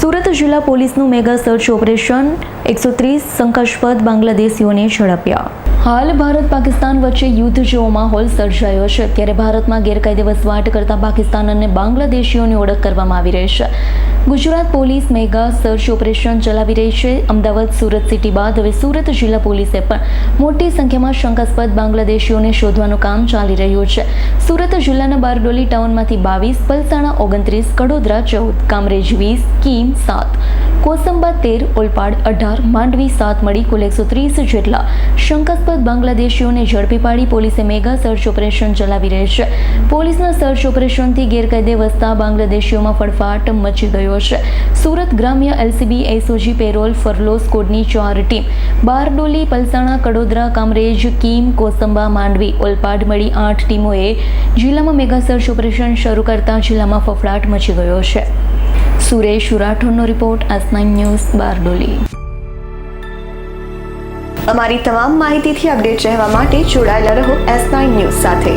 સુરત જિલ્લા પોલીસનું mega search operation, એકસો ત્રીસ શંકાસ્પદ બાંગ્લાદેશીઓને ઝડપ્યા. હાલ ભારત પાકિસ્તાન વચ્ચે યુદ્ધ જેવો માહોલ સર્જાયો છે. ત્યારે ભારતમાં ગેરકાયદે વસવાટ કરતા પાકિસ્તાન અને બાંગ્લાદેશીઓની ઓળખ કરવામાં આવી રહી છે. Gujarat police mega search operation ચલાવી રહી છે. અમદાવાદ, સુરત સિટી બાદ હવે સુરત જિલ્લા પોલીસે પણ મોટી સંખ્યામાં શંકાસ્પદ બાંગ્લાદેશીઓને શોધવાનું કામ ચાલી રહ્યું છે. સુરત જિલ્લાના બારડોલી ટાઉનમાંથી બાવીસ, પલસાણા ઓગણત્રીસ, કડોદરા ચૌદ, કામરેજ વીસ, કીમ સાત. કોસંબા તેર, ઓલપાડ અઢાર, માંડવી સાત મળી કુલ એકસો ત્રીસ જેટલા શંકાસ્પદ બાંગ્લાદેશીઓને ઝડપી પાડી પોલીસે મેગા સર્ચ ઓપરેશન ચલાવી રહી છે. પોલીસના સર્ચ ઓપરેશનથી ગેરકાયદે વસતા બાંગ્લાદેશીઓમાં ફડફાટ મચી ગયો છે. સુરત ગ્રામ્ય એલસીબી એસઓજી પેરોલ ફરલો સ્કોડની ચાર ટીમ, બારડોલી, પલસાણા, કડોદરા, કામરેજ, કીમ, કોસંબા, માંડવી, ઓલપાડ મળી આઠ ટીમોએ જિલ્લામાં મેગા સર્ચ ઓપરેશન શરૂ કરતા જિલ્લામાં ફફડાટ મચી ગયો છે. સુરેશ રાઠોડનો રિપોર્ટ એસ ન્યૂઝ બારડોલી. અમારી તમામ માહિતીથી અપડેટ રહેવા માટે જોડાયેલા રહો એસ નાઇન ન્યૂઝ સાથે.